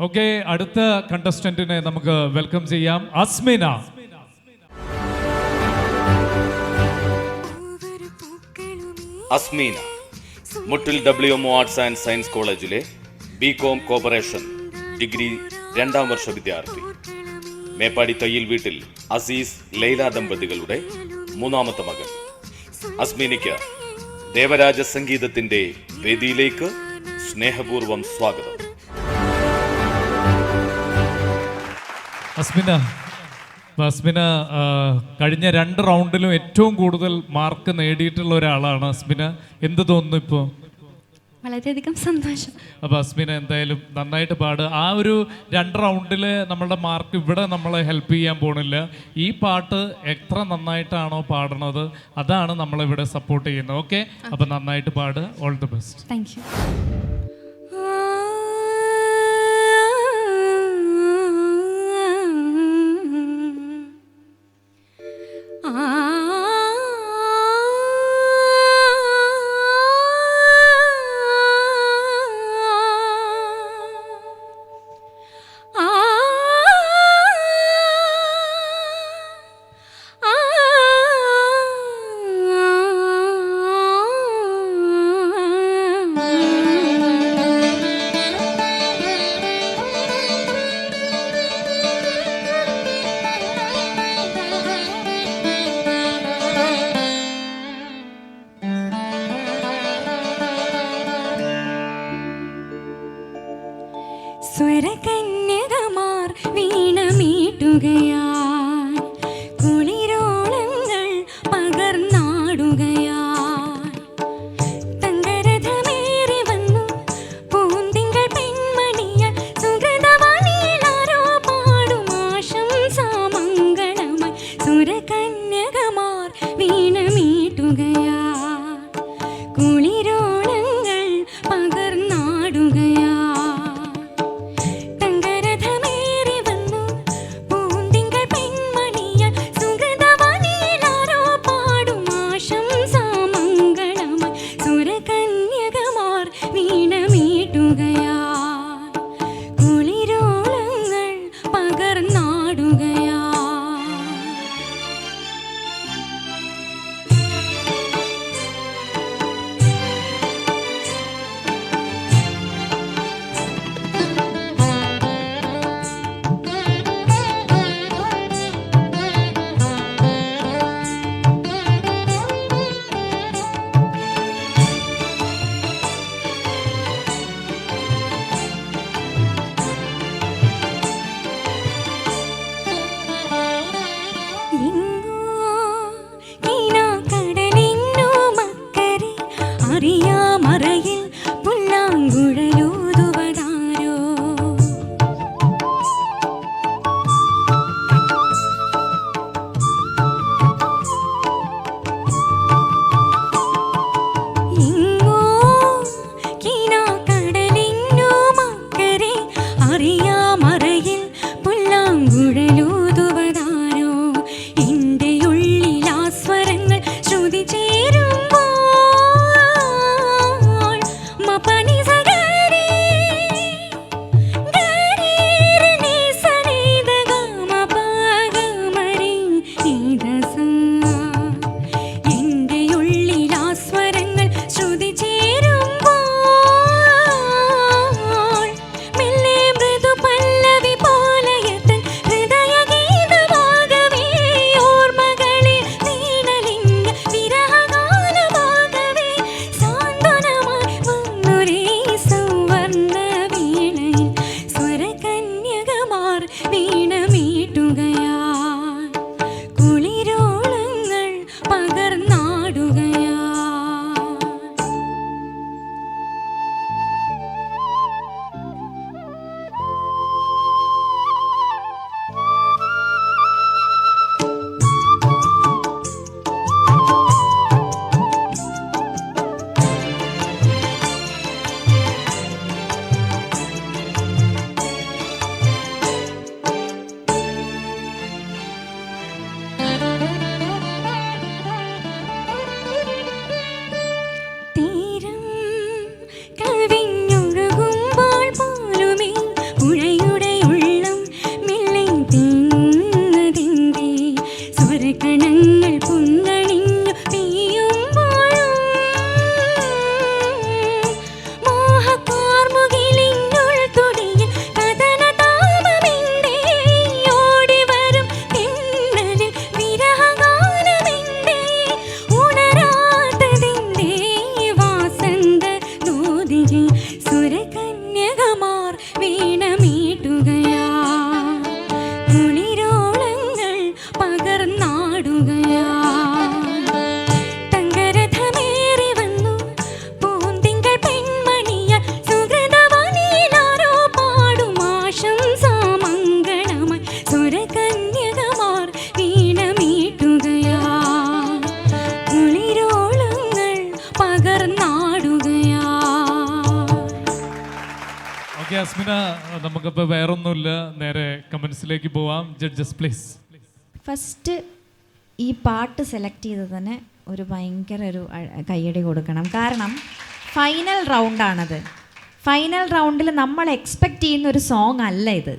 Okay അടുത്ത കണ്ടസ്റ്റന്റിനെ നമുക്ക് welcome ചെയ്യാം. Asmina. Asmina Muttil W M arts and science കോളേജിലെ ബി കോം കോപ്പറേഷൻ ഡിഗ്രി രണ്ടാം വർഷ വിദ്യാർത്ഥി. മേപ്പാടി തയ്യിൽ വീട്ടിൽ അസീസ് ലൈല ദമ്പതികളുടെ മൂന്നാമത്തെ മകൻ. അസ്മീനയ്ക്ക് ദേവരാജ സംഗീതത്തിന്റെ വേദിയിലേക്ക് സ്നേഹപൂർവം സ്വാഗതം. അസ്മിന അസ്മിന കഴിഞ്ഞ രണ്ട് റൗണ്ടിലും ഏറ്റവും കൂടുതൽ മാർക്ക് നേടിയിട്ടുള്ള ഒരാളാണ് അസ്മിന എന്ത് തോന്നുന്നു ഇപ്പോൾ വളരെയധികം സന്തോഷം. അപ്പോൾ അസ്മിന എന്തായാലും നന്നായിട്ട് പാട്. ആ ഒരു രണ്ട് റൗണ്ടിൽ നമ്മളുടെ മാർക്ക് ഇവിടെ നമ്മളെ ഹെൽപ്പ് ചെയ്യാൻ പോണില്ല. ഈ പാട്ട് എത്ര നന്നായിട്ടാണോ പാടണത് അതാണ് നമ്മളിവിടെ സപ്പോർട്ട് ചെയ്യുന്നത്. ഓക്കെ? അപ്പോൾ നന്നായിട്ട് പാട്. All the best. താങ്ക് கல்வி നമുക്കിപ്പോൾ വേറൊന്നുമില്ല. നേരെ കമൻസിലേക്ക് പോവാം. ജഡ്ജസ് പ്ലീസ് ഫസ്റ്റ് ഈ പാട്ട് സെലക്ട് ചെയ്ത് തന്നെ ഒരു ഭയങ്കര ഒരു കയ്യടി കൊടുക്കണം. കാരണം ഫൈനൽ റൗണ്ടാണത് ഫൈനൽ റൗണ്ടിൽ നമ്മൾ എക്സ്പെക്റ്റ് ചെയ്യുന്ന ഒരു സോങ് അല്ല ഇത്.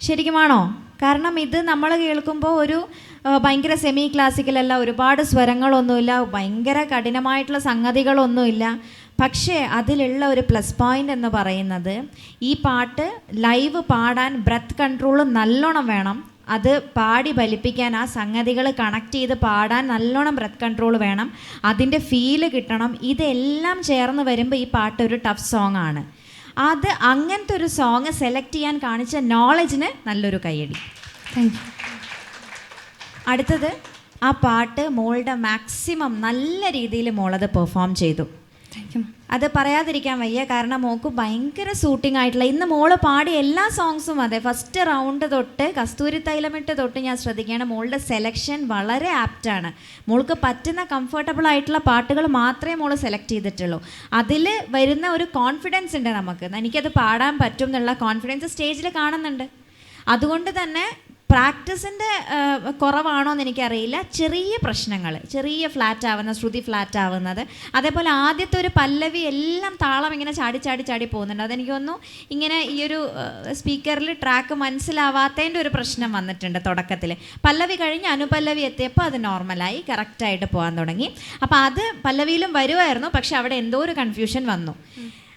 ശരിക്കുമാണോ? കാരണം ഇത് നമ്മൾ കേൾക്കുമ്പോൾ ഒരു ഭയങ്കര സെമി ക്ലാസിക്കലല്ല ഒരുപാട് സ്വരങ്ങളൊന്നുമില്ല ഭയങ്കര കഠിനമായിട്ടുള്ള സംഗതികളൊന്നുമില്ല. പക്ഷേ അതിലുള്ള ഒരു പ്ലസ് പോയിന്റ് എന്ന് പറയുന്നത് ഈ പാട്ട് ലൈവ് പാടാൻ ബ്രത്ത് കൺട്രോൾ നല്ലോണം വേണം. അത് പാടി ഫലിപ്പിക്കാൻ ആ സംഗതികൾ കണക്ട് ചെയ്ത് പാടാൻ നല്ലോണം ബ്രത്ത് കൺട്രോൾ വേണം. അതിന്റെ ഫീൽ കിട്ടണം. ഇതെല്ലാം ചേർന്ന് വരുമ്പോൾ ഈ പാട്ട് ഒരു ടഫ് സോങ് ആണ്. അത് അങ്ങനത്തെ ഒരു സോങ് സെലക്ട് ചെയ്യാൻ കാണിച്ച നോളജിന് നല്ലൊരു കൈയടി താങ്ക് അടുത്തത് ആ പാട്ട് മോളുടെ മാക്സിമം നല്ല രീതിയിൽ മോളത് പെർഫോം ചെയ്തു. അത് പറയാതിരിക്കാൻ വയ്യ. കാരണം മോക്ക് ഭയങ്കര സൂട്ടിംഗ് ആയിട്ടുള്ള ഇന്ന് മോൾ പാടിയ എല്ലാ സോങ്സും അതെ. ഫസ്റ്റ് റൗണ്ട് തൊട്ട് കസ്തൂരി തൈലമിട്ട് തൊട്ട് ഞാൻ ശ്രദ്ധിക്കുകയാണ്. മോളുടെ സെലക്ഷൻ വളരെ ആപ്റ്റാണ് മോൾക്ക് പറ്റുന്ന കംഫർട്ടബിൾ ആയിട്ടുള്ള പാട്ടുകൾ മാത്രമേ മോൾ സെലക്ട് ചെയ്തിട്ടുള്ളൂ. അതിൽ വരുന്ന ഒരു കോൺഫിഡൻസ് ഉണ്ട് നമുക്ക്. എനിക്കത് പാടാൻ പറ്റും എന്നുള്ള കോൺഫിഡൻസ് സ്റ്റേജിൽ കാണുന്നുണ്ട്. അതുകൊണ്ട് തന്നെ പ്രാക്ടീസിന്റെ കുറവാണോ എന്ന് എനിക്കറിയില്ല. ചെറിയ പ്രശ്നങ്ങൾ ചെറിയ ഫ്ലാറ്റ് ആവുന്ന ശ്രുതി ഫ്ലാറ്റ് ആവുന്നത്. അതേപോലെ ആദ്യത്തെ ഒരു പല്ലവി എല്ലാം താളം ഇങ്ങനെ ചാടി ചാടി ചാടി പോകുന്നുണ്ട്. അതെനിക്ക് തോന്നുന്നു ഇങ്ങനെ ഈ ഒരു സ്പീക്കറിൽ ട്രാക്ക് മനസ്സിലാവാത്തതിന്റെ ഒരു പ്രശ്നം വന്നിട്ടുണ്ട് തുടക്കത്തിൽ പല്ലവി കഴിഞ്ഞ് അനുപല്ലവി എത്തിയപ്പോൾ അത് നോർമലായി കറക്റ്റായിട്ട് പോകാൻ തുടങ്ങി. അപ്പോൾ അത് പല്ലവിയിലും വരുമായിരുന്നു പക്ഷെ അവിടെ എന്തോ ഒരു കൺഫ്യൂഷൻ വന്നു.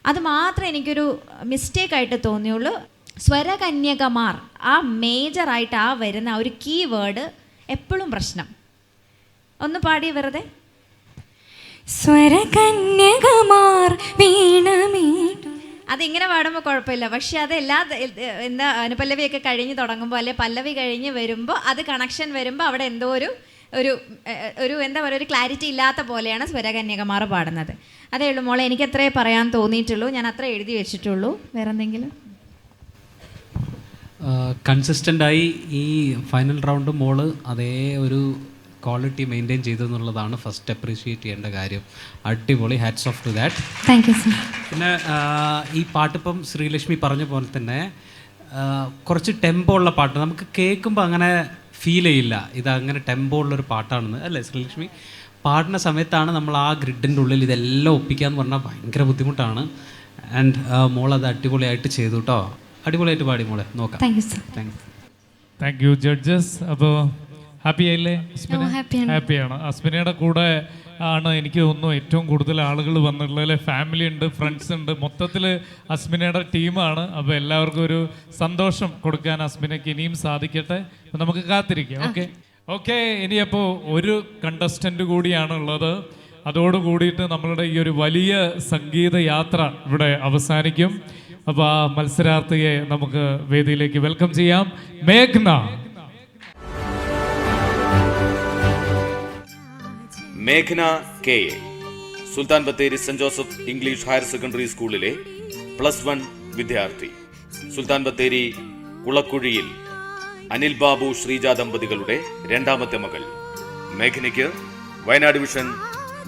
അത് മാത്രമേ എനിക്കൊരു മിസ്റ്റേക്ക് ആയിട്ട് തോന്നിയുള്ളൂ. സ്വരകന്യകമാർ ആ മേജറായിട്ട് ആ വരുന്ന ആ ഒരു കീ വേർഡ് എപ്പോഴും പ്രശ്നം. ഒന്ന് പാടി വെറുതെ. സ്വരകന്യകമാർ അതിങ്ങനെ പാടുമ്പോൾ കുഴപ്പമില്ല. പക്ഷെ അത് എല്ലാ എന്താ അനുപല്ലവിയൊക്കെ കഴിഞ്ഞ് തുടങ്ങുമ്പോൾ അല്ലെ പല്ലവി കഴിഞ്ഞ് വരുമ്പോൾ അത് കണക്ഷൻ വരുമ്പോൾ അവിടെ എന്തോ ഒരു ഒരു ഒരു എന്താ പറയുക ഒരു ക്ലാരിറ്റി ഇല്ലാത്ത പോലെയാണ് സ്വരകന്യകമാർ പാടുന്നത്. അതേ ഉള്ളൂ മോളെ എനിക്ക് അത്രേ പറയാൻ തോന്നിയിട്ടുള്ളൂ. ഞാൻ അത്ര എഴുതി വെച്ചിട്ടുള്ളൂ. വേറെ എന്തെങ്കിലും കൺസിസ്റ്റന്റായി ഈ ഫൈനൽ റൗണ്ട് മോൾ അതേ ഒരു ക്വാളിറ്റി മെയിന്റെയിൻ ചെയ്തു എന്നുള്ളതാണ് ഫസ്റ്റ് അപ്രീഷിയേറ്റ് ചെയ്യേണ്ട കാര്യം. അടിപൊളി hats off to that thank you sir പിന്നെ ഈ പാട്ടിപ്പം ശ്രീലക്ഷ്മി പറഞ്ഞ പോലെ തന്നെ കുറച്ച് ടെമ്പോ ഉള്ള പാട്ട്. നമുക്ക് കേൾക്കുമ്പോൾ അങ്ങനെ ഫീൽ ചെയ്യില്ല. ഇത് അങ്ങനെ ടെമ്പോ ഉള്ളൊരു പാട്ടാണെന്ന് അല്ലേ ശ്രീലക്ഷ്മി? പാടുന്ന സമയത്താണ് നമ്മൾ ആ ഗ്രിഡിന്റെ ഉള്ളിൽ ഇതെല്ലാം ഒപ്പിക്കുക എന്ന് പറഞ്ഞാൽ ഭയങ്കര ബുദ്ധിമുട്ടാണ്. ആൻഡ് മോൾ അത് അടിപൊളിയായിട്ട് ചെയ്തു കേട്ടോ അടിപൊളിയായിട്ട് പാടി മോളെ. നോക്കാം. Thank you sir thanks thank you judges അപ്പോൾ ഹാപ്പി ആയില്ലേ ഹാപ്പി ആണ്. ഹാപ്പിയാണ് അസ്മിനയുടെ കൂടെ ആണ് എനിക്ക് തോന്നുന്നു ഏറ്റവും കൂടുതൽ ആളുകൾ വന്നിട്ടുള്ളത്. ഫാമിലി ഉണ്ട് ഫ്രണ്ട്സ് ഉണ്ട്. മൊത്തത്തിൽ അസ്മിനയുടെ ടീമാണ്. അപ്പോൾ എല്ലാവർക്കും ഒരു സന്തോഷം കൊടുക്കാൻ അസ്മിനയ്ക്ക് ഇനിയും സാധിക്കട്ടെ. നമുക്ക് കാത്തിരിക്കാം. ഓക്കെ ഓക്കെ ഇനിയപ്പോൾ ഒരു കണ്ടസ്റ്റന്റ് കൂടിയാണ് ഉള്ളത്. അതോടുകൂടിയിട്ട് നമ്മളുടെ ഈ ഒരു വലിയ സംഗീത യാത്ര ഇവിടെ അവസാനിക്കും. അപ്പോൾ ആ മത്സരാർത്ഥിയെ നമുക്ക് വേദിയിലേക്ക് വെൽക്കം ചെയ്യാം. മേഘ്ന. മേഘ്ന K A. Sultan Bathery saint Joseph English higher secondary സ്കൂളിലെ പ്ലസ് വൺ വിദ്യാർത്ഥി. സുൽത്താൻ ബത്തേരി കുളക്കുഴിയിൽ അനിൽ ബാബു ശ്രീജ ദമ്പതികളുടെ രണ്ടാമത്തെ മകൾ. മേഘനയ്ക്ക് Wayanad vision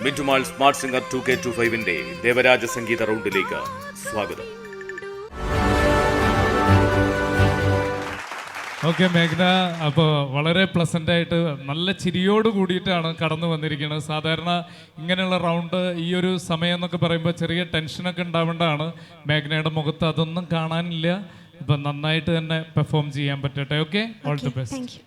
മിറ്റുമാൾ smart singer two K two ഫൈവിന്റെ Devaraja സംഗീത റൗണ്ടിലേക്ക് സ്വാഗതം. ഓക്കെ മേഘ്ന. അപ്പോൾ വളരെ പ്ലസന്റ് ആയിട്ട് നല്ല ചിരിയോട് കൂടിയിട്ടാണ് കടന്നു വന്നിരിക്കുന്നത്. സാധാരണ ഇങ്ങനെയുള്ള റൗണ്ട് ഈ ഒരു സമയം എന്നൊക്കെ പറയുമ്പോൾ ചെറിയ ടെൻഷനൊക്കെ ഉണ്ടാവേണ്ടതാണ്. മേഘ്നയുടെ മുഖത്ത് അതൊന്നും കാണാനില്ല. ഇപ്പം നന്നായിട്ട് തന്നെ പെർഫോം ചെയ്യാൻ പറ്റട്ടെ. ഓക്കെ? ഓൾ ദി ബെസ്റ്റ്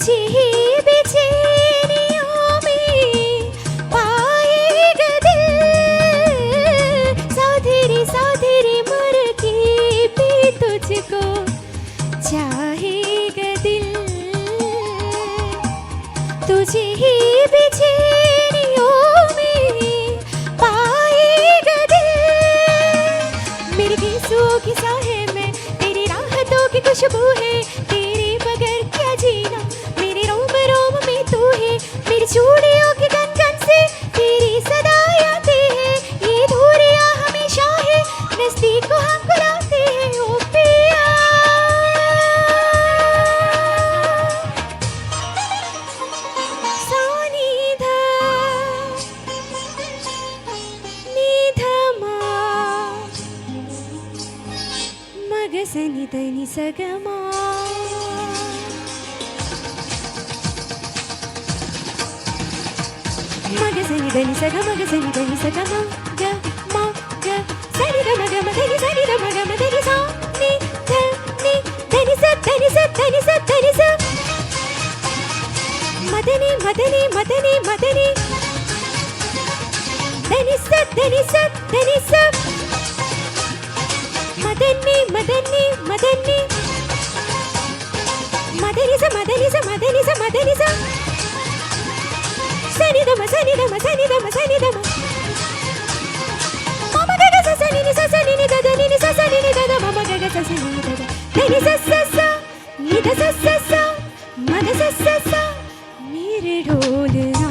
বুঝি বেঁচে జగమా మగసని గని సగ మగసని గని సగ గ మ గ. సరి గ మగ మగని సరి మదని దమ సని దమ సని మమ గగ ని ని దద ని ని దద మమ గగ ని దద మీరే ढोलना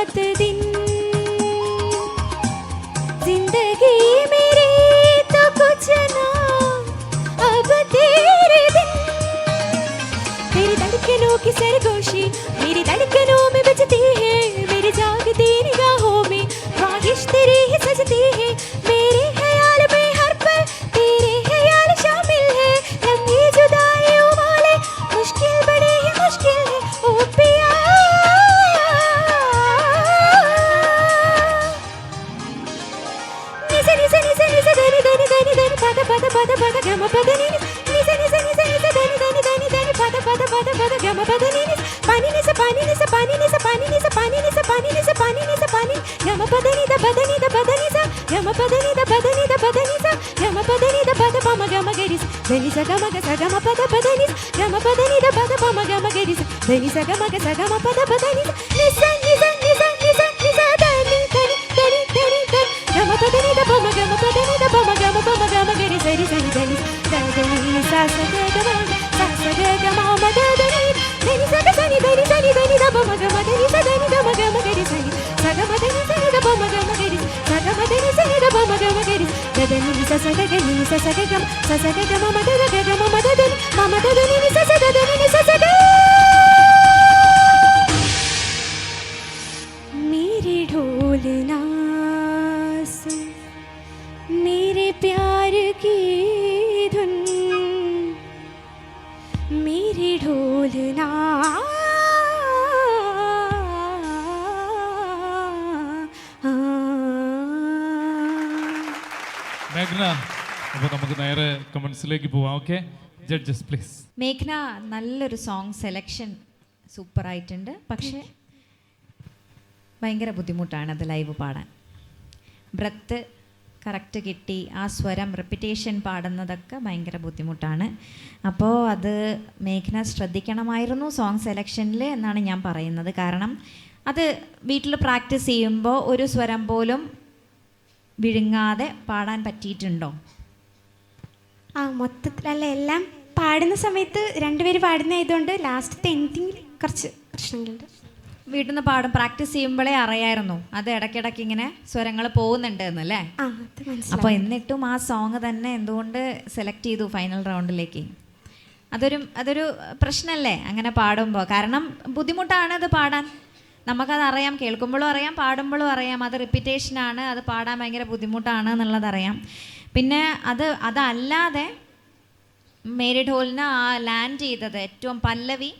हाथ दे ni sa pani ni sa pani ni sa pani ni sa pani ni sa pani ni sa pani ga ma pa da ni da pa da ni da pa da ni sa ga ma pa da ni da pa da ni da pa da ni sa Sasakai kamu, sasakai 给，妈妈 കമൻസിലേക്ക് പോവാം okay judges please മേഘ്ന നല്ലൊരു song selection super ആയിട്ടുണ്ട് പക്ഷേ ഭയങ്കര ബുദ്ധിമുട്ടാണ് അത് live പാടാൻ. Breath correct കിട്ടി ആ സ്വരം റെപ്പിറ്റേഷൻ പാടുന്നതൊക്കെ ഭയങ്കര ബുദ്ധിമുട്ടാണ്. അപ്പോൾ അത് മേഘന ശ്രദ്ധിക്കണമായിരുന്നു സോങ് സെലക്ഷനിൽ എന്നാണ് ഞാൻ പറയുന്നത്. കാരണം അത് വീട്ടിൽ പ്രാക്ടീസ് ചെയ്യുമ്പോൾ ഒരു സ്വരം പോലും വിഴുങ്ങാതെ പാടാൻ പറ്റിയിട്ടുണ്ടോ? ആ മൊത്തത്തിലല്ല എല്ലാം പാടുന്ന സമയത്ത് രണ്ടുപേര് പാടുന്നതായതുകൊണ്ട് ലാസ്റ്റത്തെ എൻഡിങ്ങിൽ കുറച്ച് പ്രശ്നങ്ങളുണ്ട്. വീട്ടിൽ നിന്ന് പാടും പ്രാക്ടീസ് ചെയ്യുമ്പോഴേ അറിയായിരുന്നു. അത് ഇടയ്ക്കിടയ്ക്ക് ഇങ്ങനെ സ്വരങ്ങൾ പോകുന്നുണ്ട് എന്നല്ലേ? ആ അത് മനസ്സിലായി. അപ്പോൾ എന്നിട്ടും ആ സോങ് തന്നെ എന്തുകൊണ്ട് സെലക്ട് ചെയ്തു ഫൈനൽ റൗണ്ടിലേക്ക് അതൊരു അതൊരു പ്രശ്നമല്ലേ അങ്ങനെ പാടുമ്പോൾ കാരണം ബുദ്ധിമുട്ടാണ് അത് പാടാൻ. നമുക്കത് അറിയാം കേൾക്കുമ്പോഴും അറിയാം പാടുമ്പോഴും അറിയാം. അത് റിപ്പീറ്റേഷനാണ് അത് പാടാൻ ഭയങ്കര ബുദ്ധിമുട്ടാണ് എന്നുള്ളത് അറിയാം. പിന്നെ അത് അതല്ലാതെ മേരിഡ് ഹോളിന് ആ ലാൻഡ് ചെയ്തത് ഏറ്റവും പല്ലവി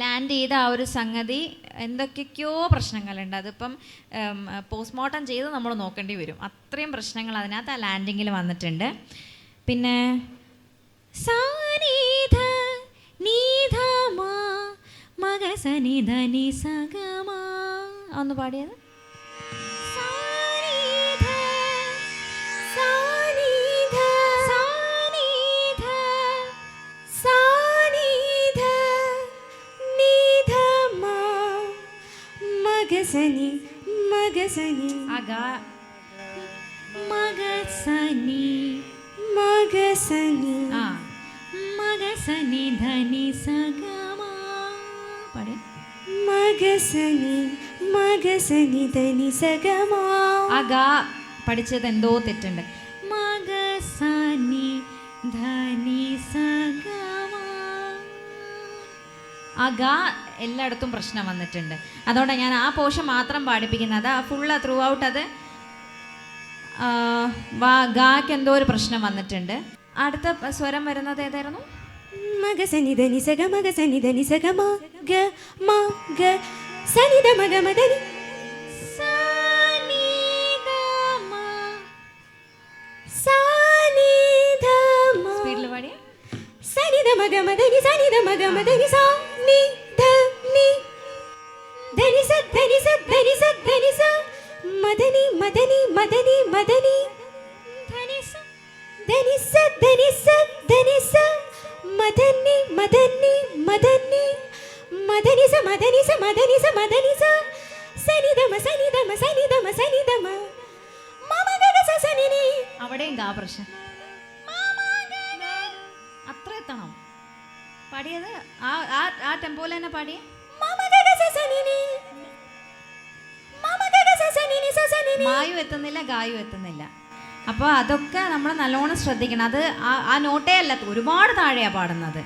ലാൻഡ് ചെയ്ത ആ ഒരു സംഗതി എന്തൊക്കെയൊക്കെയോ പ്രശ്നങ്ങളുണ്ട്. അതിപ്പം പോസ്റ്റ്മോർട്ടം ചെയ്ത് നമ്മൾ നോക്കേണ്ടി വരും. അത്രയും പ്രശ്നങ്ങൾ അതിനകത്ത് ആ ലാൻഡിങ്ങിൽ വന്നിട്ടുണ്ട്. പിന്നെ സാനീധ നീധമാ മഗ സനിധ നി സഗമാ ഒന്ന് പാടിയത്? മഗസനി മഗസനി അഗ മഗസനി മഗസനി ആ. മഗസനി ധനി സഗമാ പാടി. മഗസനി മഗസനി ധനി സഗമാ അഗാ പഠിച്ചത് എന്തോ തെറ്റുണ്ട്. മഗസനി ധനി സഗമാ അഗ എല്ലായിടത്തും പ്രശ്നം വന്നിട്ടുണ്ട്. അതുകൊണ്ട് ഞാൻ ആ പോഷൻ മാത്രം പാടിപ്പിക്കുന്നത്. ആ ഫുള്ള് ത്രൂ ഔട്ട് അത് വാ- ഗാക്ക് എന്തോ ഒരു പ്രശ്നം വന്നിട്ടുണ്ട്. അടുത്ത സ്വരം വരുന്നത് ഏതായിരുന്നു? സനിത മഗമദനി സനിത മഗമദനി സാ നീ മദനി. സ്പീഡിൽ പാടിയ. മദനി മദനി സാ മദനി മദനി മദനി. ധനിസ. ധനിസ സ ധനി സ ധനി സ ധനി സ മദനി മദനി മദനി. മദനി മദനിസ മദനിസ മദനിസ. മദനി സ മദനി സ സനി സനിനി. അവിടെയും ഗാ പ്രശ്നം. അത്ര എത്തണം. പാടിയത് ആ ആ ടെമ്പോയിൽ തന്നെ പാടിയേ മായു എത്തുന്നില്ല ഗായു എത്തുന്നില്ല. അപ്പോൾ അതൊക്കെ നമ്മൾ നല്ലോണം ശ്രദ്ധിക്കണം. അത് ആ നോട്ടേ അല്ല ഒരുപാട് താഴെയാണ് പാടുന്നത്.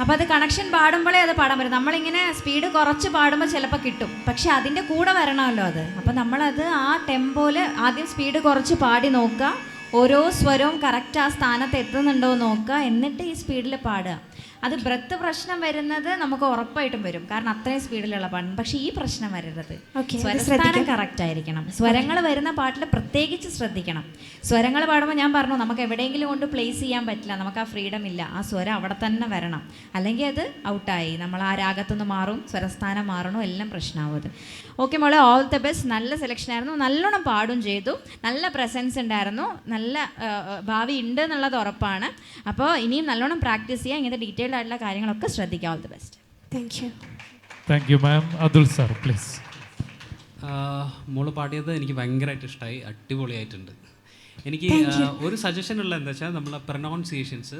അപ്പോൾ അത് കണക്ഷൻ പാടുമ്പോഴേ അത് പാടാൻ പറ്റും. നമ്മളിങ്ങനെ സ്പീഡ് കുറച്ച് പാടുമ്പോൾ ചിലപ്പോൾ കിട്ടും. പക്ഷെ അതിന്റെ കൂടെ വരണമല്ലോ അത്. അപ്പോൾ നമ്മളത് ആ ടെമ്പോയിൽ ആദ്യം സ്പീഡ് കുറച്ച് പാടി നോക്കുക. ഓരോ സ്വരവും കറക്റ്റ് ആ സ്ഥാനത്ത് എത്തുന്നുണ്ടോ നോക്കുക. എന്നിട്ട് ഈ സ്പീഡിൽ പാടുക. അത് ബ്രത്ത് പ്രശ്നം വരുന്നത് നമുക്ക് ഉറപ്പായിട്ടും വരും. കാരണം അത്രയും സ്പീഡിലുള്ള പാടും പക്ഷെ ഈ പ്രശ്നം വരരുത്. സ്വരസ്ഥാനം കറക്റ്റ് ആയിരിക്കണം. സ്വരങ്ങൾ വരുന്ന പാട്ടിൽ പ്രത്യേകിച്ച് ശ്രദ്ധിക്കണം. സ്വരങ്ങൾ പാടുമ്പോൾ ഞാൻ പറഞ്ഞു നമുക്ക് എവിടെയെങ്കിലും കൊണ്ട് പ്ലേസ് ചെയ്യാൻ പറ്റില്ല. നമുക്ക് ആ ഫ്രീഡം ഇല്ല. ആ സ്വരം അവിടെ തന്നെ വരണം. അല്ലെങ്കിൽ അത് ഔട്ടായി നമ്മൾ ആ രാഗത്തുനിന്ന് മാറും സ്വരസ്ഥാനം മാറണം എല്ലാം പ്രശ്നമാവും അത് ഓക്കെ മോളെ ഓൾ ദ ബെസ്റ്റ് നല്ല സെലക്ഷൻ ആയിരുന്നു. നല്ലോണം പാടും ചെയ്തു. നല്ല പ്രസൻസ് ഉണ്ടായിരുന്നു. നല്ല ഭാവി ഉണ്ട് എന്നുള്ളത് ഉറപ്പാണ്. അപ്പോൾ ഇനിയും നല്ലോണം പ്രാക്ടീസ് ചെയ്യുക ഇങ്ങനത്തെ ആയിട്ടുള്ള കാര്യങ്ങളൊക്കെ ശ്രദ്ധിക്കുക. All the best thank you thank you ma'am Athul sir please മോൾ പാടിയത് എനിക്ക് ഭയങ്കരമായിട്ട് ഇഷ്ടമായി അടിപൊളിയായിട്ടുണ്ട്. എനിക്ക് ഒരു സജഷൻ ഉള്ള എന്താ വെച്ചാൽ നമ്മളെ പ്രൊനൗൺസിയേഷൻസ്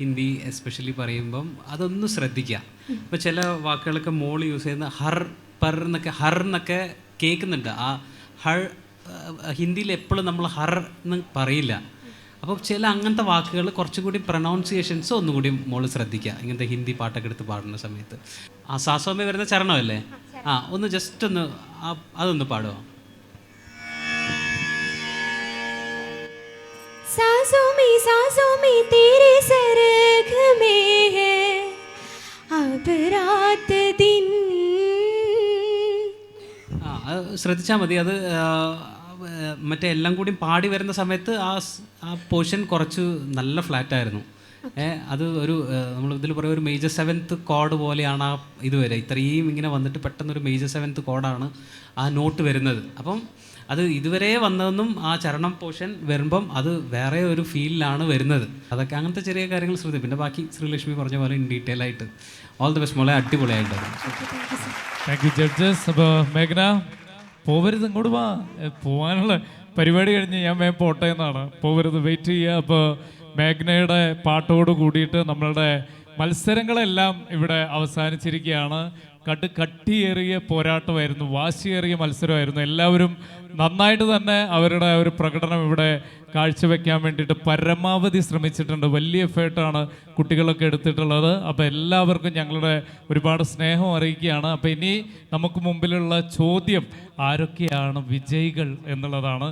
ഹിന്ദി എസ്പെഷ്യലി പറയുമ്പം അതൊന്ന് ശ്രദ്ധിക്കുക. ഇപ്പോൾ ചില വാക്കുകളൊക്കെ മോൾ യൂസ് ചെയ്യുന്ന ഹർ പർ എന്നൊക്കെ ഹർ എന്നൊക്കെ കേൾക്കുന്നുണ്ട്. ആ ഹർ ഹിന്ദിയിൽ എപ്പോഴും നമ്മൾ ഹർ എന്ന് പറയില്ല. അപ്പോൾ ചില അങ്ങനത്തെ വാക്കുകൾ കുറച്ചും കൂടി പ്രൊനൗൺസിയേഷൻസ് ഒന്നുകൂടി മോള് ശ്രദ്ധിക്കുക ഇങ്ങനത്തെ ഹിന്ദി പാട്ടൊക്കെ എടുത്ത് പാടുന്ന സമയത്ത് ആ സാസോമ വരുന്ന ചരണമല്ലേ ആ ഒന്ന് ജസ്റ്റ് ഒന്ന് ആ അതൊന്ന് പാടുമോ सांसों में सांसों में तेरे सरग में है अब रात दिन ആ അത് ശ്രദ്ധിച്ചാൽ മതി അത് ആ, മറ്റേ എല്ലാം കൂടി പാടി വരുന്ന സമയത്ത് ആ ആ പോർഷൻ കുറച്ച് നല്ല ഫ്ലാറ്റ് ആയിരുന്നു. ഏ, അത് ഒരു നമ്മൾ ഇതിൽ പറയുക ഒരു മേജർ സെവൻത്ത് കോഡ് പോലെയാണ് ആ ഇത് വരെ ഇത്രയും ഇങ്ങനെ വന്നിട്ട് പെട്ടെന്ന് ഒരു മേജർ സെവൻത്ത് കോഡാണ് ആ നോട്ട് വരുന്നത്. അപ്പം അത് ഇതുവരെ വന്നതെന്നും ആ ചരണം പോർഷൻ വരുമ്പം അത് വേറെ ഒരു ഫീലിലാണ് വരുന്നത്. അതൊക്കെ അങ്ങനത്തെ ചെറിയ കാര്യങ്ങൾ ശ്രദ്ധിക്കും. പിന്നെ ബാക്കി ശ്രീലക്ഷ്മി പറഞ്ഞ പോലെ ഇൻ ഡീറ്റെയിൽ ആയിട്ട്. ഓൾ ദി ബെസ്റ്റ് മോളെ. അടിപൊളിയായിട്ട് താങ്ക് യു ജഡ്ജസ് അപ്പോൾ മേഘന പോവരുത് ഇങ്ങോട്ട് വാ. പോവാനുള്ള പരിപാടി കഴിഞ്ഞ് ഞാൻ വേഗം പോട്ടെ എന്നാണ്. പോവരുത് വെയിറ്റ് ചെയ്യുക. അപ്പോൾ മേഘ്നയുടെ പാട്ടോട് കൂടിയിട്ട് നമ്മളുടെ മത്സരങ്ങളെല്ലാം ഇവിടെ അവസാനിച്ചിരിക്കുകയാണ്. കട്ട് കട്ടിയേറിയ പോരാട്ടമായിരുന്നു വാശിയേറിയ മത്സരമായിരുന്നു. എല്ലാവരും നന്നായിട്ട് തന്നെ അവരുടെ ഒരു പ്രകടനം ഇവിടെ കാഴ്ചവെക്കാൻ വേണ്ടിയിട്ട് പരമാവധി ശ്രമിച്ചിട്ടുണ്ട്. വലിയ എഫേർട്ടാണ് കുട്ടികളൊക്കെ എടുത്തിട്ടുള്ളത്. അപ്പോൾ എല്ലാവർക്കും ഞങ്ങളുടെ ഒരുപാട് സ്നേഹം അറിയിക്കുകയാണ്. അപ്പോൾ ഇനി നമുക്ക് മുമ്പിലുള്ള ചോദ്യം ആരൊക്കെയാണ് വിജയികൾ എന്നുള്ളതാണ്.